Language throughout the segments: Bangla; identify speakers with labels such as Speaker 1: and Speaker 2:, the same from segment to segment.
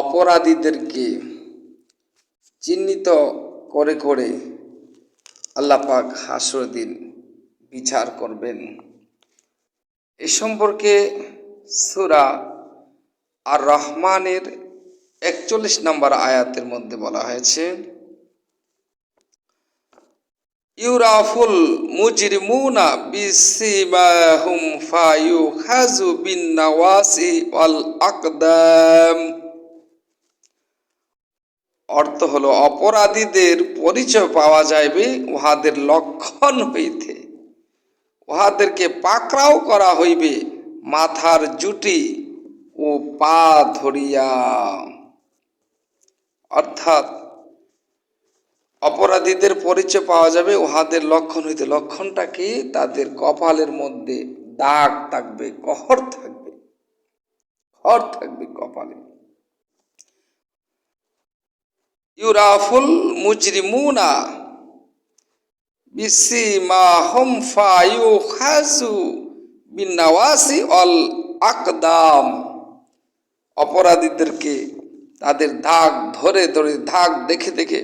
Speaker 1: অপরাধীদেরকে চিহ্নিত করে করে আল্লাহ পাক হাসর দিন বিচার করবেন। এ সম্পর্কে সুরা আর রহমানের একচল্লিশ নম্বর আয়াতের মধ্যে বলা হয়েছে, ইউরাফুল মুজরিমুনা বিসিমাহুম ফায়ুখাজু বিন নাওয়াসি ওয়াল আকদাম। অর্থ হলো অপরাধীদের পরিচয় পাওয়া যাইবে, উহাদের লক্ষণ হইতে। উহাদেরকে পাকড়াও করা হইবে, মাথার জুটি ও পা ধরিয়া। অর্থাৎ অপরাধীদের পরিচয় পাওয়া যাবে, উহাদের লক্ষণ হইতে। লক্ষণটা কি? তাদের কপালের মধ্যে দাগ থাকবে কহর থাকবে। খর থাকবে কপালে। ইউরাফুল মুজরিমুনা বিসিমাহুম ফায়ুখাজু বিনাওয়াসি অল আকদাম। অপরাধীদেরকে তাদের দাগ ধরে ধরে দাগ দেখে দেখে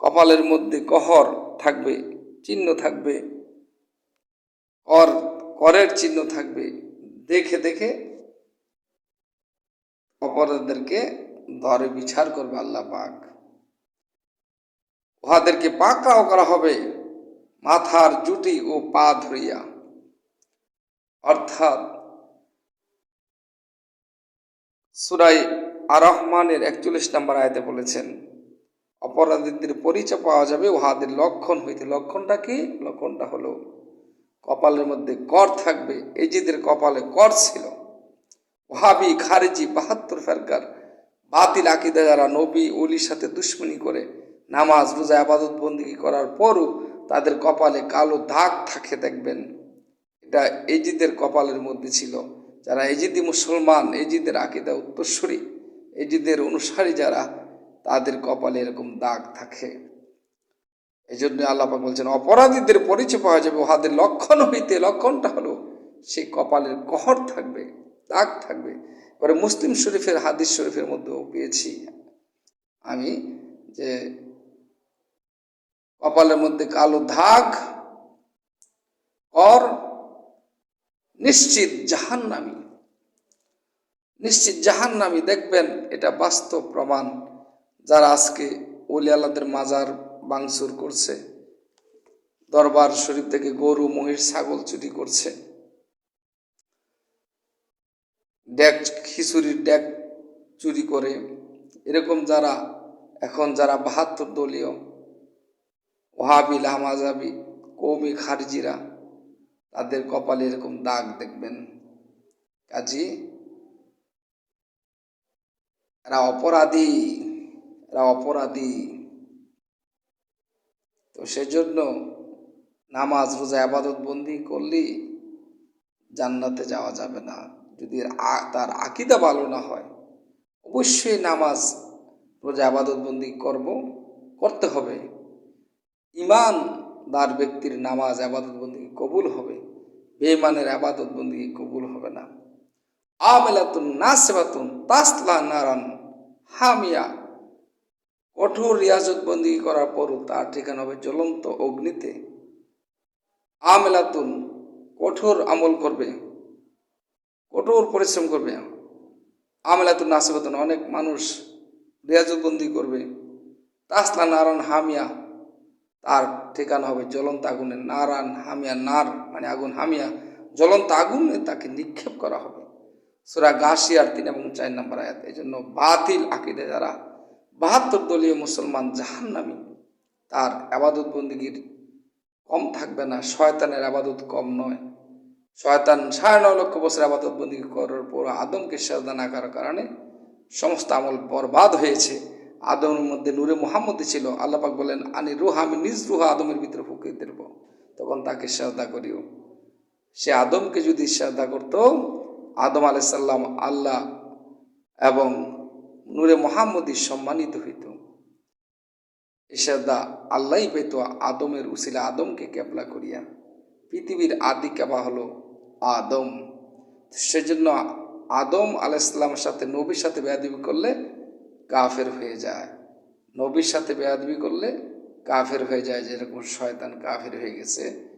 Speaker 1: কপালের মধ্যে কহর থাকবে, চিহ্ন থাকবে, কর, করের চিহ্ন থাকবে, দেখে দেখে অপরাধীদেরকে ধরে বিচার করবে আল্লাহ পাক। উহাদেরকে পাকড়াও করা হবে মাথার জুটি ও পা ধরিয়া। অর্থাৎ সুরাই আর রহমানের একচল্লিশ নম্বর আয়তে বলেছেন, অপরাধীদের পরিচয় পাওয়া যাবে, উহাদের লক্ষণ হইতে লক্ষণটা কি? লক্ষণটা হলো, কপালের মধ্যে কর থাকবে, এজিদের কপালে কর ছিল। ওহাবি খারেজি বাহাত্তর ফেরকার বাতিল আকিদা যারা নবী অলির সাথে দুশ্মনী করে নামাজ, রোজা, আবাদত, বন্দিগি করার পরও তাদের কপালে কালো দাগ থাকে, দেখবেন। এটা এজিদের কপালের মধ্যে ছিল। যারা এজিদি মুসলমান, এজিদের আকিদা উত্তরস্বরী এজিদের অনুসারী যারা, তাদের কপালে এরকম দাগ থাকে। এই জন্য আল্লাপাক বলছেন, অপরাধীদের পরিচয় পাওয়া যাবে, উহাদের লক্ষণ হইতে, লক্ষণটা হলো সেই কপালের কহর থাকবে, দাগ থাকবে। এবারে মুসলিম শরীফের, হাদিস শরীফের মধ্যেও পেয়েছি আমি যে কপালের মধ্যে কালো দাগ। কর, নিশ্চিত জাহান্নামি। নিশ্চিত জাহান্নামি, দেখবেন এটা বাস্তব প্রমাণ। যারা আজকে ওলি আল্লাদের মাজার বাংসুর করছে, দরবার শরীফ থেকে গরু, মহিষ, ছাগল চুরি করছে ড্যাক খিচুড়ির ড্যাক চুরি করে, এরকম যারা, এখন যারা বাহাত্তর দলীয় ওহাবি লামাজাবি কৌমি খারজিরা, তাদের কপালে এরকম দাগ দেখবেন। কাজী, এরা অপরাধী এরা অপরাধী। তো সেজন্য নামাজ, রোজা, আবাদত বন্দি করলে জান্নাতে যাওয়া যাবে না। যদি তার আকিদা ভালো না হয়, অবশ্যই নামাজ, রোজা, আবাদত বন্দি করব, করতে হবে। ইমানদার ব্যক্তির নামাজ আবাদত বন্দি কবুল হবে। বেমানের আবাদত বন্দি কবুল হবে না। আমেলাতুন নাসেবাতুন তাসলা নারান হামিয়া। কঠোর রিয়াজত বন্দি করার পরও তার ঠিকানা হবে জ্বলন্ত অগ্নিতে। আমেলাতুন কঠোর আমল করবে, কঠোর পরিশ্রম করবে। আমেলাতুন নাসেবাতুন অনেক মানুষ রিয়াজত বন্দি করবে। তাসলা নারান হামিয়া তার ঠিকানা হবে জ্বলন্ত আগুনে নারান হামিয়া নার মানে আগুন হামিয়া। জ্বলন্ত আগুনে তাকে নিক্ষেপ করা হবে। সুরা গাছিয়ার তিন এবং চার নম্বর আয়াত। এই জন্য বাতিল আকিদে যারা বাহাত্তর দলীয় মুসলমান জাহান্নামি, তার আবাদত বন্দিগির কম থাকবে না। শয়তানের আবাদত কম নয়। শয়তান সাড়ে নয় লক্ষ বছর আবাদত বন্দি করার পর আদমকে সাজদা না করার কারণে সমস্ত আমল বরবাদ হয়েছে। আদমের মধ্যে নূরে মোহাম্মদ ছিল আল্লাপাক বলেন, আনি রুহা আমি নিজ রুহা আদমের ভিতরে ফুঁকে দেব। তখন তাকে শ্রদ্ধা করিও। সে আদমকে যদি শ্রদ্ধা করত, আদম আলাইসাল্লাম আল্লাহ এবং নূরে মোহাম্মদই সম্মানিত হইত। এই শ্রদ্ধা আল্লাহই পেত আদমের উসিলা আদমকে ক্যাপলা করিয়া। পৃথিবীর আদি কাবা হলো আদম। সেজন্য আদম আলাইসাল্লামের সাথে নবীর সাথে বেয়াদবি করলে কাফের হয়ে যায়। নবীর সাথে বেয়াদবি করলে কাফের হয়ে যায় যেরকম শয়তান কাফের হয়ে গেছে।